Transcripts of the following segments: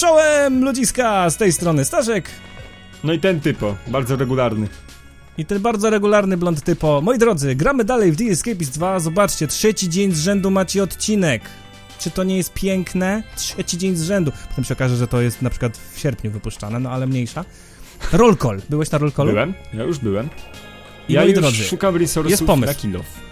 Czołem ludziska, z tej strony Staszek No i ten typo, bardzo regularny. i ten bardzo regularny blond typo. Moi drodzy, gramy dalej w The Escapist 2, zobaczcie, trzeci dzień z rzędu macie odcinek. Czy to nie jest piękne? Trzeci dzień z rzędu. Potem się okaże, że to jest na przykład w sierpniu wypuszczane, no ale mniejsza. Roll call. Byłeś na roll callu? Byłem, ja już byłem. Ja moi już drodzy, szukam resursów jest pomysł. na.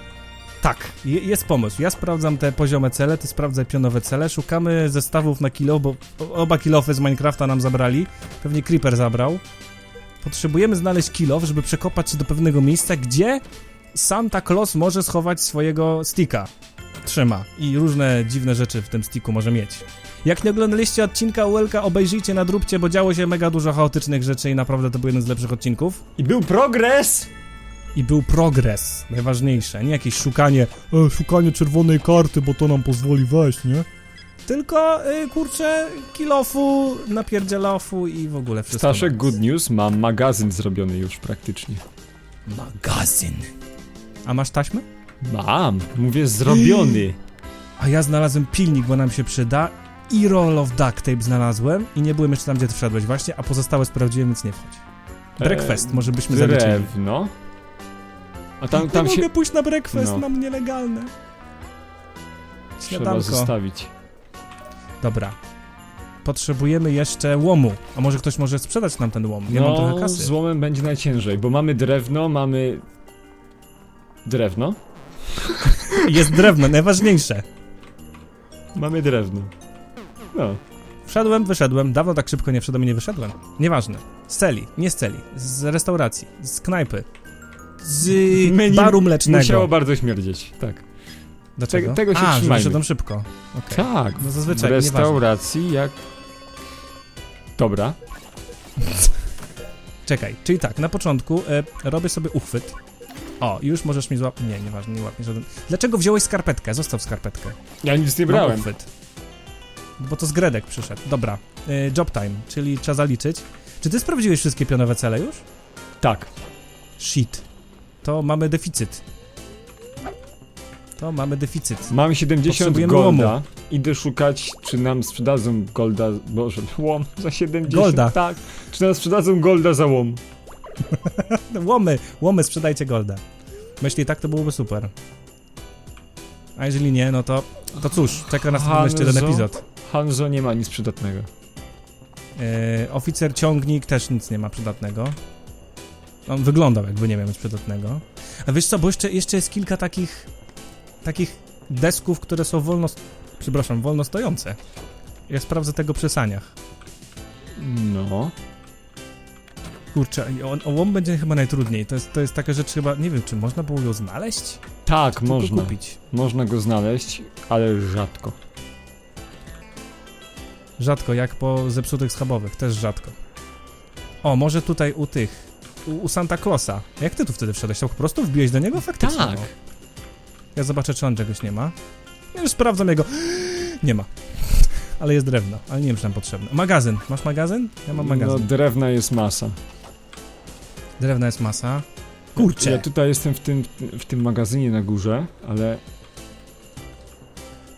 Tak, je- jest pomysł. Ja sprawdzam te poziome cele, ty sprawdzaj pionowe cele. Szukamy zestawów na kilo, bo oba kilofy z Minecrafta nam zabrali. Pewnie Creeper zabrał. Potrzebujemy znaleźć kilof, żeby przekopać się do pewnego miejsca, gdzie Santa Claus może schować swojego sticka. Trzyma. I różne dziwne rzeczy w tym sticku może mieć. Jak nie oglądaliście odcinka ULK, obejrzyjcie, nadróbcie, bo działo się mega dużo chaotycznych rzeczy i naprawdę to był jeden z lepszych odcinków. I był progres! I był progres, najważniejsze, nie jakieś szukanie, e, szukanie czerwonej karty, bo to nam pozwoli wejść, nie? Tylko, y, kurczę, kilofu, napierdzielofu i w ogóle wszystko. Staszek, good news, mam magazyn zrobiony już praktycznie. Magazyn. A masz taśmę? Mam, mówię zrobiony. A ja znalazłem pilnik, bo nam się przyda i roll of duct tape znalazłem i nie byłem jeszcze tam, gdzie ty wszedłeś właśnie, a pozostałe sprawdziłem, więc nie wchodź. Breakfast, E, może byśmy zaliczyli. Drewno. A tam, nie tam mogę się pójść na breakfast, No. mam nielegalne. trzeba Śniadanko. zostawić. Dobra. Potrzebujemy jeszcze łomu. A może ktoś może sprzedać nam ten łom? Ja mam trochę No, kasy. z łomem będzie najciężej, bo mamy drewno, mamy... Drewno? Jest drewno, najważniejsze. Mamy drewno. No. Wszedłem, wyszedłem. Dawno tak szybko nie wszedłem i nie wyszedłem. Nieważne. Z celi, nie z celi. Z restauracji, z knajpy. Z Menu baru mlecznego. Musiało bardzo śmierdzieć, tak. Dlaczego? Tego- tego się A, trzymajmy. wyszedłem szybko. Okej. Tak, No w zazwyczaj, nieważne. restauracji jak... Dobra. Czekaj, czyli tak, na początku e, robię sobie uchwyt. O, już możesz mi złapać. Nie, nieważne, nie łapie żaden. Dlaczego wziąłeś skarpetkę? Zostaw skarpetkę. Ja nic nie Mam brałem. uchwyt. Bo to z Gredek przyszedł. Dobra. Y, job time, czyli trzeba zaliczyć. Czy ty sprawdziłeś wszystkie pionowe cele już? Tak. Shit. To mamy deficyt. To mamy deficyt. Mam 70 Potrzebujemy golda. łomu. Idę szukać, czy nam sprzedadzą golda... Boże, łom za 70. Golda. Tak. Czy nam sprzedadzą golda za łom. Łomy, łomy, sprzedajcie golda. Myśli tak, to byłoby super. A jeżeli nie, no to, to cóż, czeka nas Hanzo? jeszcze jeden epizod. Hanzo nie ma nic przydatnego. Yy, oficer ciągnik też nic nie ma przydatnego. On wyglądał jakby nie miał nic przydatnego. A wiesz co, bo jeszcze, jeszcze jest kilka takich takich desków, które są wolno, przepraszam, wolno stojące. Ja sprawdzę tego przy saniach. No. Kurczę, o, o łom będzie chyba najtrudniej. To jest, to jest taka rzecz chyba, nie wiem, czy można było ją znaleźć? Tak, Czy można. kupić? Można go znaleźć, ale rzadko. Rzadko, jak po zepsutych schabowych, też rzadko. O, może tutaj u tych, u, u Santa Clausa. Jak ty tu wtedy wszedłeś? To po prostu wbiłeś do niego? Faktycznie. Tak. o. Ja zobaczę, czy on czegoś nie ma. Ja już sprawdzam jego. Nie ma. Ale jest drewno, ale nie wiem, czy nam potrzebne. Magazyn. Masz magazyn? Ja mam No, magazyn. drewna jest masa. Drewna jest masa. Kurczę. Ja tutaj jestem w tym, w tym magazynie na górze, ale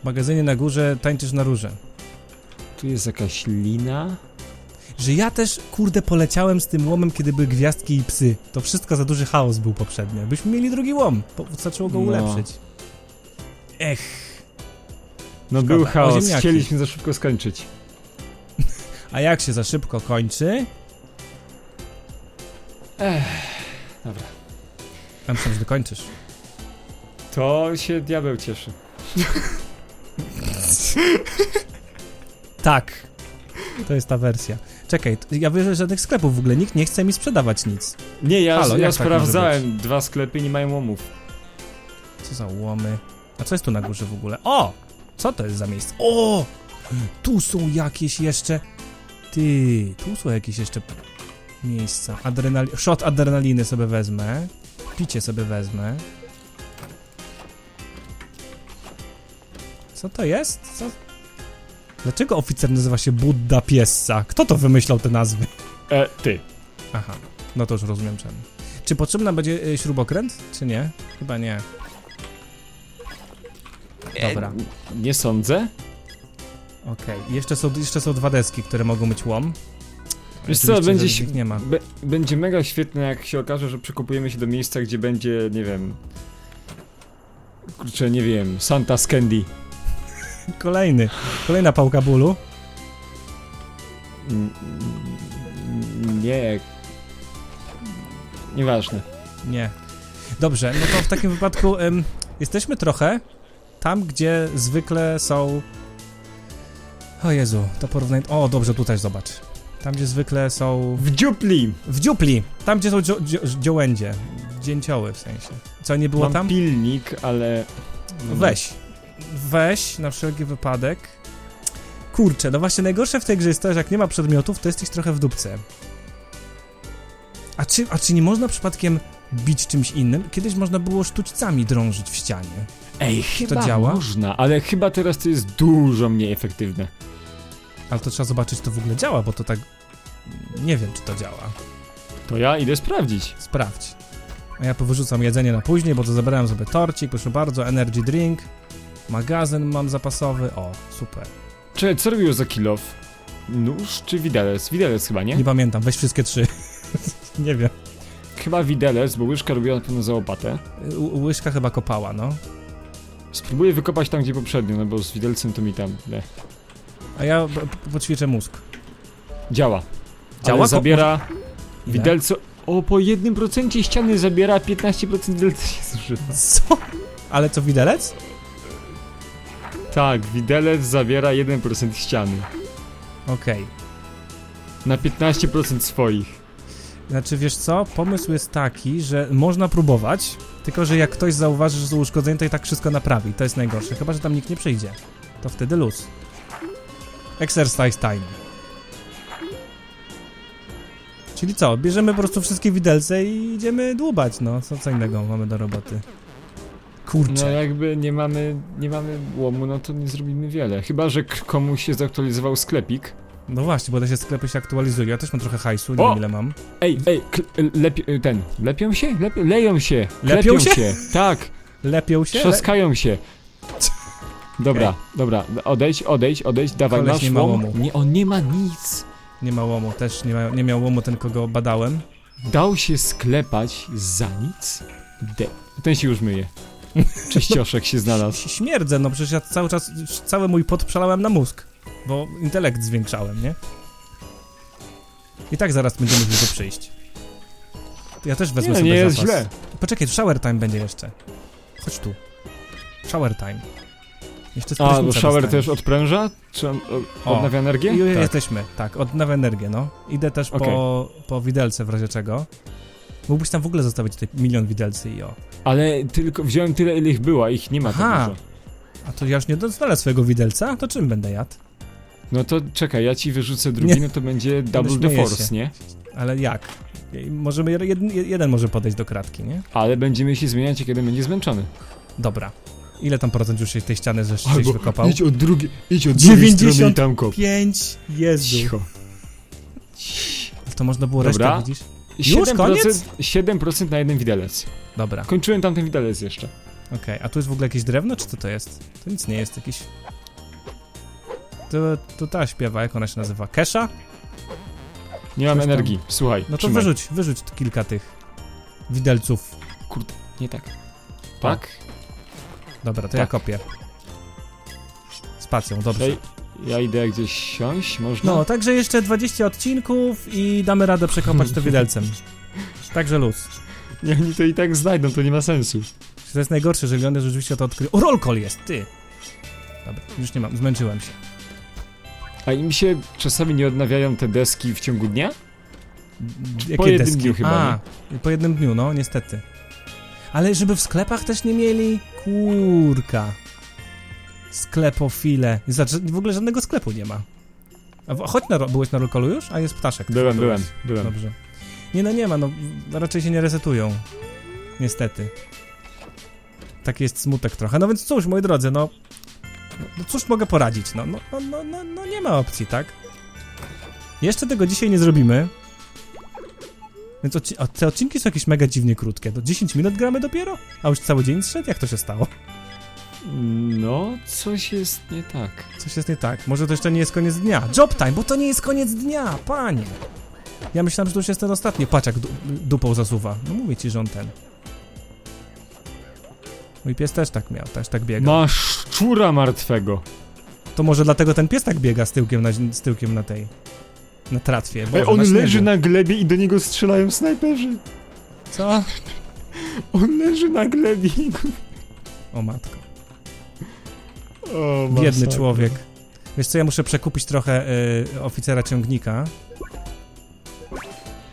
W magazynie na górze tańczysz na róże. tu jest jakaś lina. Że ja też, kurde, poleciałem z tym łomem, kiedy były gwiazdki i psy. To wszystko za duży chaos był poprzednio. Byśmy mieli drugi łom. Po, zaczęło go No. ulepszyć. Ech. No Szkoda. był O, chaos, ziemniaki. chcieliśmy za szybko skończyć. A jak się za szybko kończy? Dobra. Ja myślałem, że dokończysz. To się diabeł cieszy. Tak. To jest ta wersja. Czekaj, ja wyżej żadnych sklepów w ogóle. Nikt nie chce mi sprzedawać nic. Nie, ja, Halo, ja jak tak sprawdzałem dwa sklepy nie mają łomów. Co za łomy. A co jest tu na górze w ogóle? O! Co to jest za miejsce? O! Tu są jakieś jeszcze... Ty, tu są jakieś jeszcze miejsca. Adrenali... Shot adrenaliny sobie wezmę. Picie sobie wezmę. Co to jest? Co? Dlaczego oficer nazywa się Budda Piessa? Kto to wymyślał te nazwy? E, ty. Aha, no to już rozumiem czemu. Czy potrzebna będzie y, śrubokręt, czy nie? Chyba nie. Dobra. E, nie sądzę. Okej, jeszcze, są, jeszcze są dwa deski, które mogą być łom. Wiesz co, Oczywiście, będzie że się- ich nie ma. Be będzie mega świetne, jak się okaże, że przekupujemy się do miejsca, gdzie będzie, nie wiem... Kurczę, nie wiem, Santa Scandy. Kolejny, kolejna pałka bólu. Mm, Nie. Nieważne. Nie. Dobrze, no to w takim wypadku em, jesteśmy trochę tam, gdzie zwykle są... O Jezu, to porównanie... O, dobrze, tutaj zobacz. Tam, gdzie zwykle są... W dziupli! W dziupli! Tam, gdzie są dzio dzio dziołędzie. Dzięcioły w sensie. Co, nie było Mam tam? pilnik, ale... Weź. Weź, na wszelki wypadek. Kurczę, no właśnie najgorsze w tej grze jest to, że jak nie ma przedmiotów, to jesteś trochę w dupce. A czy, a czy nie można przypadkiem bić czymś innym? Kiedyś można było sztućcami drążyć w ścianie. Ej, chyba działa? można, ale chyba teraz to jest dużo mniej efektywne. Ale to trzeba zobaczyć, czy to w ogóle działa, bo to tak... Nie wiem, czy to działa. To ja idę sprawdzić. Sprawdź. A ja powyrzucam jedzenie na później, bo to zabrałem sobie torcik, proszę bardzo, energy drink. Magazyn mam zapasowy. O, super. Czekaj, co robiło za kill off? Nóż czy widelec? Widelec chyba, nie? Nie pamiętam, weź wszystkie trzy. nie wiem. Chyba widelec, bo łyżka robiła na pewno za łopatę. Ł- łyżka chyba kopała, no. Spróbuję wykopać tam, gdzie poprzednio, no bo z widelcem to mi tam... Nie. A ja poćwiczę mózg. Działa. Działa? Ale zabiera widelco... O, po jednym procencie ściany zabiera 15% widelca się zużywa. Co? Ale co, widelec? Tak, widelec zabiera 1% ściany. Okej. Na 15% swoich. Znaczy, wiesz co? Pomysł jest taki, że można próbować, tylko że jak ktoś zauważy, że są uszkodzenia, to i tak wszystko naprawi. To jest najgorsze. Chyba, że tam nikt nie przyjdzie. To wtedy luz. Exercise time. Czyli co? Bierzemy po prostu wszystkie widelce i idziemy dłubać, no. Co, co innego mamy do roboty? Kurczę. No jakby nie mamy, nie mamy łomu, no to nie zrobimy wiele. Chyba, że k- komuś się zaktualizował sklepik. No właśnie, bo te się sklepy się aktualizują. Ja też mam trochę hajsu, nie O! wiem ile mam. Ej, ej, kl- lepi- ten, lepią się? Leją się, Lepią klepią się? Tak, Lepią się? Le- trzaskają się. Dobra, dobra, odejdź, odejdź, odejdź, dawaj, Koleś masz nie ma łom. łomu. Nie, on nie ma nic. Nie ma łomu, też nie, ma, nie miał łomu ten, kogo badałem. Dał się sklepać za nic? De ten się już myje. Czyścioszek się znalazł. Śmierdzę, no przecież ja cały czas, cały mój pot przelałem na mózg. Bo intelekt zwiększałem, nie? I tak zaraz będziemy musieli tu przyjść. Ja też wezmę Nie, sobie nie jest zapas. źle. Poczekaj, shower time będzie jeszcze. Chodź tu. Shower time. Jeszcze z A, bo shower dostaniesz. też odpręża? Czy on o, odnawia energię? I Tak. jesteśmy, tak, odnawia energię, no. Idę też po, Okej. po widelce w razie czego. Mógłbyś tam w ogóle zostawić tutaj milion widelcy i o. Ale tylko wziąłem tyle, ile ich było, a ich nie ma Aha. tak dużo. A to ja już nie dostanę swojego widelca? To czym będę jadł? No to czekaj, ja ci wyrzucę drugi, Nie. no to będzie double the force, się. nie? Ale jak? Możemy, jeden, jeden może podejść do kratki, nie? Ale będziemy się zmieniać, kiedy będzie zmęczony. Dobra. Ile tam procent już tej ściany żeś żeś wykopał? idź od drugiej, idź od 90 i tam kop. 5 Jezu. Cicho. To można było Dobra. resztę, widzisz? 7%, koniec? 7% na jeden widelec. Dobra, Kończyłem tamten widelec jeszcze. okej. A tu jest w ogóle jakieś drewno, czy co to jest? To nic nie jest, jakiś... To, to ta śpiewa, jak ona się nazywa? Kesha? Nie mam Coś tam. energii, słuchaj. No to trzymaj. wyrzuć, wyrzuć kilka tych widelców. Nie tak. Tak? Dobra, to ja Tak. kopię. Spacją, dobrze. Ej, ja idę gdzieś siąść, można? No, także jeszcze 20 odcinków i damy radę przekopać to widelcem. Także luz. Nie, oni to i tak znajdą, to nie ma sensu. To jest najgorsze, że one rzeczywiście to odkrył. O, roll call jest, ty! Dobra, już nie mam, zmęczyłem się. A im się czasami nie odnawiają te deski w ciągu dnia? Jakie po jednym deski? dniu chyba, A, po jednym dniu, no, niestety. Ale żeby w sklepach też nie mieli? Kurka. Sklepofile. Znaczy, w ogóle żadnego sklepu nie ma. A w- chodź na, byłeś na roll callu już? A jest ptaszek. Byłem, byłem, byłem. Dobrze. Nie no nie ma, no raczej się nie resetują. Niestety. Taki jest smutek trochę. No więc cóż, moi drodzy, no. No cóż mogę poradzić? No, no, no, no, no, no nie ma opcji, tak? Jeszcze tego dzisiaj nie zrobimy. Więc odci- te odcinki są jakieś mega dziwnie krótkie. Do 10 minut gramy dopiero? A już cały dzień zszedł? Jak to się stało? No, coś jest nie tak. Coś jest nie tak. Może to jeszcze nie jest koniec dnia. Job time, bo to nie jest koniec dnia, panie. Ja myślałem, że to już jest ten ostatni. Patrz jak du dupą zasuwa. No mówię ci, że on ten. Mój pies też tak miał, też tak biega. Masz szczura martwego. To może dlatego ten pies tak biega z tyłkiem na, z tyłkiem na tej... Na tratwie. Ej, Boże, on śniegu. leży na glebie i do niego strzelają snajperzy. Co? On leży na glebie i. O matko. O, Biedny masakra. człowiek. Wiesz co, ja muszę przekupić trochę y, oficera ciągnika.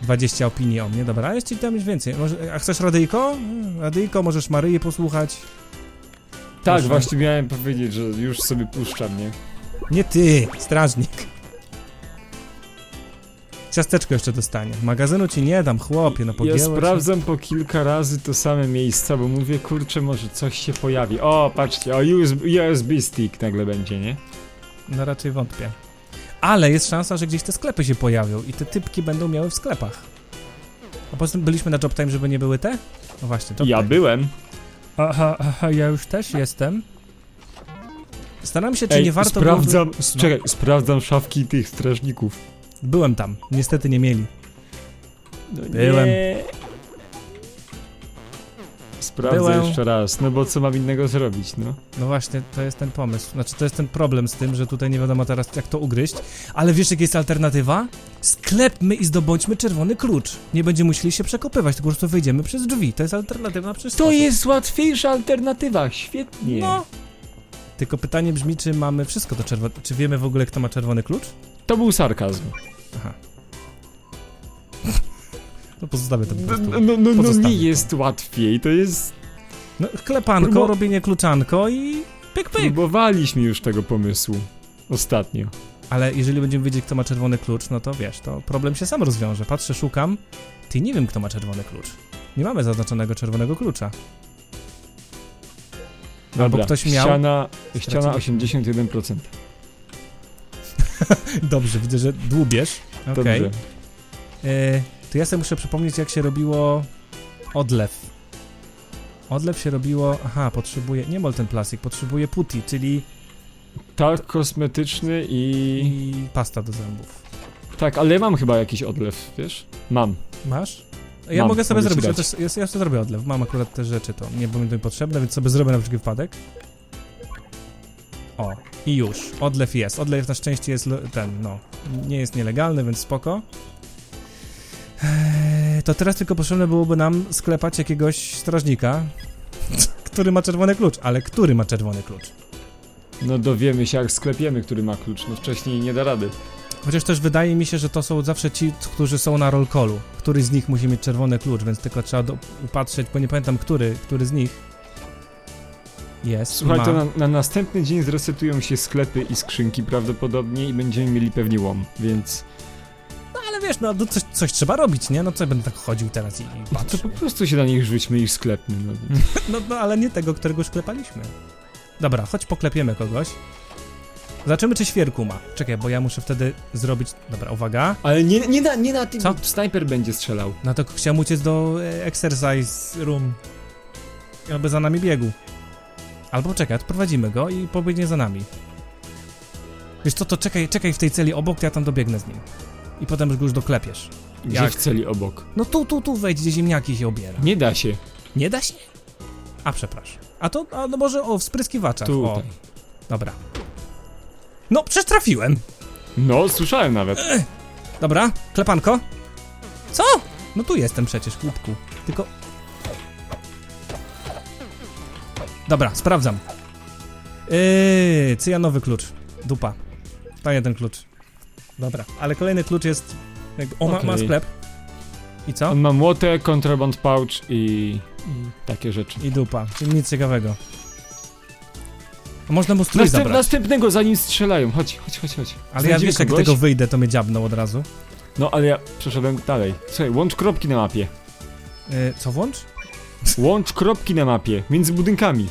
20 opinii o mnie, dobra, jest ci tam już więcej. Może, a chcesz radyjko? Mm, Radyjko, możesz Maryi posłuchać. Tak, Proszę. właśnie miałem powiedzieć, że już sobie puszczam, nie? Nie ty, strażnik. Ciasteczko jeszcze dostanie. Magazynu ci nie dam, chłopie, no Ja pogięło sprawdzam po kilka razy to same miejsca, bo mówię, kurczę, może coś się pojawi. O, patrzcie, o USB, USB stick nagle będzie, nie? No raczej wątpię. Ale jest szansa, że gdzieś te sklepy się pojawią i te typki będą miały w sklepach. A poza tym byliśmy na Job Time, żeby nie były te? No właśnie, Job Ja Time. byłem. Aha, aha, ja już też jestem. Staram się, czy Ej, nie warto sprawdzam, byłoby... s- czekaj, sprawdzam szafki tych strażników. Byłem tam, niestety nie mieli. No Byłem. Nie. Sprawdzę Byłem. jeszcze raz, no bo co mam innego zrobić, no. No właśnie, to jest ten pomysł. Znaczy, to jest ten problem z tym, że tutaj nie wiadomo teraz, jak to ugryźć. Ale wiesz, jaka jest alternatywa? Sklepmy i zdobądźmy czerwony klucz. Nie będziemy musieli się przekopywać, tylko po prostu wyjdziemy przez drzwi. To jest alternatywna przez To jest łatwiejsza alternatywa, świetnie. No. Tylko pytanie brzmi, czy mamy wszystko do czerwonego... Czy wiemy w ogóle, kto ma czerwony klucz? To był sarkazm. Aha. No pozostawię to po No, prostu. no, no, no nie to. jest łatwiej, to jest... No, klepanko, Próbo- robienie kluczanko i pyk pyk. Próbowaliśmy już tego pomysłu. Ostatnio. Ale jeżeli będziemy wiedzieć, kto ma czerwony klucz, no to wiesz, to problem się sam rozwiąże. Patrzę, szukam. Ty nie wiem, kto ma czerwony klucz. Nie mamy zaznaczonego czerwonego klucza. Albo Dobra, ktoś miał- Ściana, ściana Straciliśmy. 81%. Dobrze, widzę, że dłubiesz. Okej. Dobrze. E, to ja sobie muszę przypomnieć, jak się robiło odlew. Odlew się robiło. Aha, potrzebuję. Nie molten plastik, potrzebuję putti, czyli. Tak, kosmetyczny i... i pasta do zębów. Tak, ale ja mam chyba jakiś odlew, wiesz? Mam. Masz? Ja Mam, mogę sobie mogę zrobić, ja, też, ja, ja sobie zrobię odlew. Mam akurat te rzeczy, to nie będą mi potrzebne, więc sobie zrobię na wszelki wypadek. O, i już. Odlew jest. Odlew na szczęście jest ten, no. Nie jest nielegalny, więc spoko. Eee, to teraz tylko potrzebne byłoby nam sklepać jakiegoś strażnika, który ma czerwony klucz. Ale który ma czerwony klucz? No dowiemy się jak sklepiemy, który ma klucz. No wcześniej nie da rady. Chociaż też wydaje mi się, że to są zawsze ci, którzy są na roll callu. Który z nich musi mieć czerwony klucz, więc tylko trzeba do, upatrzeć, bo nie pamiętam, który, który z nich jest. Słuchaj, ma. to na, na następny dzień zresetują się sklepy i skrzynki prawdopodobnie i będziemy mieli pewnie łom, więc... No ale wiesz, no to coś, coś trzeba robić, nie? No co ja będę tak chodził teraz i, i To patrzył. po prostu się na nich rzućmy i sklepmy. No. No, no ale nie tego, którego już klepaliśmy. Dobra, chodź poklepiemy kogoś. Zobaczymy, czy świerku ma. Czekaj, bo ja muszę wtedy zrobić... Dobra, uwaga. Ale nie, nie, na, nie na tym, Co? bo snajper będzie strzelał. No to chciałem uciec do e, exercise room. I Aby za nami biegł. Albo czekaj, odprowadzimy go i pobiegnie za nami. Wiesz co, to czekaj, czekaj w tej celi obok, to ja tam dobiegnę z nim. I potem go już doklepiesz. Gdzie Jak? w celi obok. No tu, tu, tu wejdź, gdzie ziemniaki się obiera. Nie da się. Nie da się? A przepraszam. A to, a no może o, spryskiwaczach. O, Tutaj. dobra. No, przecież trafiłem. No, słyszałem nawet. Dobra, klepanko. Co? No tu jestem przecież, głupku. Tylko... Dobra, sprawdzam. Yy, cyjanowy klucz. Dupa. To jeden klucz. Dobra, ale kolejny klucz jest... Jakby, o, ma, ma Okej. sklep. I co? On ma młotę, kontraband pouch i... i takie rzeczy. I dupa, czyli nic ciekawego. A można mu strój Następ, zabrać. następnego zanim strzelają. Chodź, chodź, chodź, chodź. Ale ja Znajdziemy wiesz, jak kogoś? tego wyjdę, to mnie dziabną od razu. No, ale ja przeszedłem dalej. Słuchaj, łącz kropki na mapie. Yy, co włącz? Łącz kropki na mapie, między budynkami.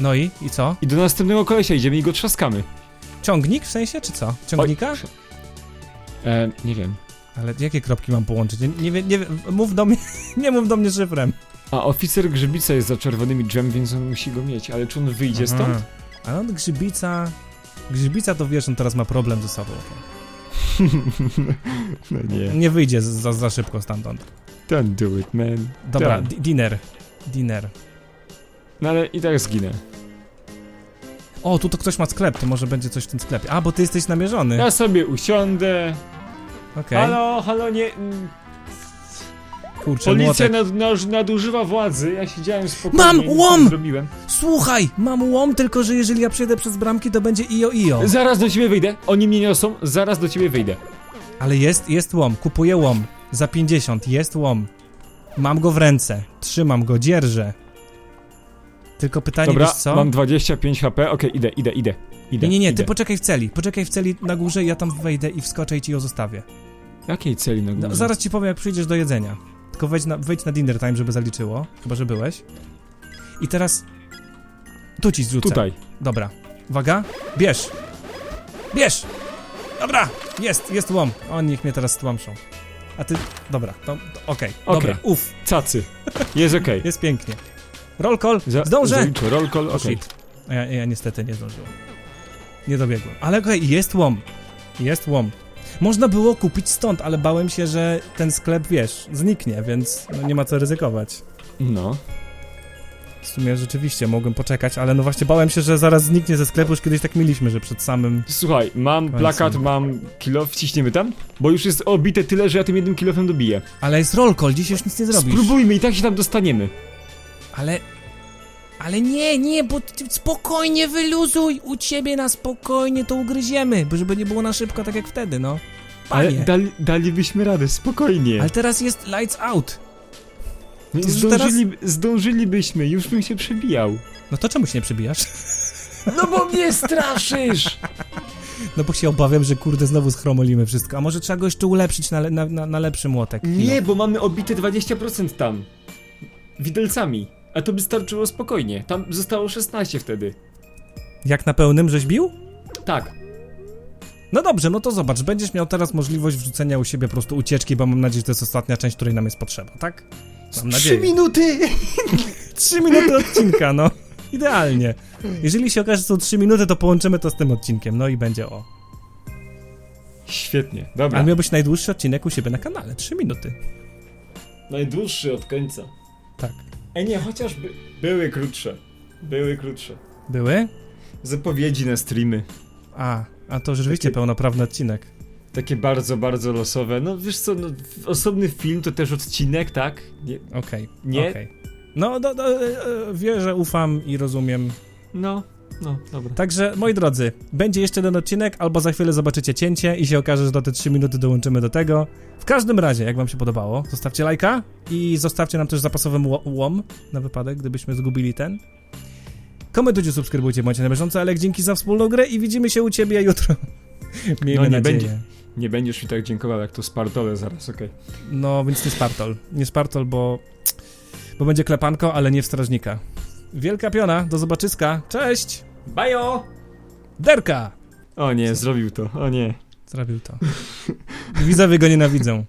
No i? I co? I do następnego kolesia idziemy i go trzaskamy. Ciągnik w sensie, czy co? Ciągnika? Oj, E, nie wiem. Ale jakie kropki mam połączyć? Nie, nie, wiem- nie, mów do mnie, nie mów do mnie szyfrem. A oficer grzybica jest za czerwonymi drzwiami, więc on musi go mieć, ale czy on wyjdzie Aha. stąd? A on grzybica... Grzybica to wiesz, on teraz ma problem ze sobą. no nie. Nie wyjdzie za, za szybko stamtąd. Don't do it, man. Dobra, di- dinner. Dinner. No ale i tak zginę. O, tu to ktoś ma sklep, to może będzie coś w tym sklepie. A, bo ty jesteś namierzony. Ja sobie usiądę. Okej. Halo, halo, nie. mm, Kurczę, Policja młotek. nad, nad, nadużywa władzy. Ja siedziałem spokojnie. Mam nic nie łom! Zrobiłem. Słuchaj, mam łom, tylko że jeżeli ja przejdę przez bramki, to będzie io io. Zaraz do ciebie wyjdę. Oni mnie niosą. Zaraz do ciebie wyjdę. Ale jest, jest łom, kupuję łom. Za 50, jest łom. Mam go w ręce, trzymam go, dzierżę. Tylko pytanie, Dobra, wiesz co? mam 25 HP. Okej, idę, idę, idę. Idę. Nie, nie, nie, ty idę. poczekaj w celi. Poczekaj w celi na górze, ja tam wejdę i wskoczę i ci ją zostawię. Jakiej celi na górze? No, zaraz ci powiem, jak przyjdziesz do jedzenia. Tylko wejdź na, wejdź na dinner time, żeby zaliczyło. Chyba, że byłeś. I teraz... Tu ci zrzucę. Tutaj. Dobra. Uwaga. Bierz. Bierz. Dobra. Jest, jest łom. Oni niech mnie teraz stłamszą. A ty... Dobra, to... to Okej. Okej. Dobra, uf. Cacy. Jest okej. Jest pięknie. Roll call. Za- Zdążę. zaliczę. Roll call, O okej. shit. A Ja, ja niestety nie zdążyłem. Nie dobiegłem. Ale okej, jest łom. Jest łom. Można było kupić stąd, ale bałem się, że ten sklep, wiesz, zniknie, więc no nie ma co ryzykować. No. W sumie rzeczywiście mogłem poczekać, ale no właśnie bałem się, że zaraz zniknie ze sklepu, już kiedyś tak mieliśmy, że przed samym... Słuchaj, mam Końcem. plakat, mam kilo, wciśniemy tam? Bo już jest obite tyle, że ja tym jednym kilofem dobiję. Ale jest roll call, dziś już nic nie zrobisz. Spróbujmy i tak się tam dostaniemy. Ale... Ale nie, nie, bo spokojnie wyluzuj, u ciebie na spokojnie to ugryziemy, bo żeby nie było na szybko tak jak wtedy, no. Ale Panie. dali, dalibyśmy radę, spokojnie. Ale teraz jest lights out. No zdążyli, zdążylibyśmy, już bym się przebijał. No to czemu się nie przebijasz? No bo mnie straszysz! No bo się obawiam, że kurde znowu schromolimy wszystko. A może trzeba go jeszcze ulepszyć na, le- na, na, na lepszy młotek? Nie, bo mamy obite 20% tam. Widelcami. A to by starczyło spokojnie. Tam zostało 16 wtedy. Jak na pełnym żeś bił? Tak. No dobrze, no to zobacz, będziesz miał teraz możliwość wrzucenia u siebie po prostu ucieczki, bo mam nadzieję, że to jest ostatnia część, której nam jest potrzeba, tak? Mam nadzieję. minuty! Trzy minuty odcinka, no. Idealnie. Jeżeli się okaże, że są trzy minuty, to połączymy to z tym odcinkiem, no i będzie o. Świetnie, dobra. Ale miałbyś najdłuższy odcinek u siebie na kanale, trzy minuty. Najdłuższy od końca. Tak. E nie, chociażby były krótsze. Były krótsze. Były? Zapowiedzi na streamy. A, a to rzeczywiście Takie- pełnoprawny odcinek. Takie bardzo, bardzo losowe. No wiesz co, no, osobny film to też odcinek, tak? Nie, Okej. Nie? okej. No, do, do, e, e, wierzę, ufam i rozumiem. no, no, dobra. Także, moi drodzy, będzie jeszcze jeden odcinek, albo za chwilę zobaczycie cięcie i się okaże, że do te 3 minuty dołączymy do tego. W każdym razie, jak wam się podobało, zostawcie lajka i zostawcie nam też zapasowy ło- łom, na wypadek, gdybyśmy zgubili ten. Komentujcie, subskrybujcie, bądźcie na bieżąco, ale dzięki za wspólną grę i widzimy się u ciebie jutro. Miejmy No, nie nadzieję. będzie. Nie będziesz mi tak dziękował jak to Spartole zaraz, okej. No, więc nie Spartol. Nie Spartol, bo... Bo będzie klepanko, ale nie w strażnika. Wielka piona, do zobaczyska. Cześć! Bajo! Derka! O nie, zrobił to, o nie. Zrobił to. Widzowie go nienawidzą.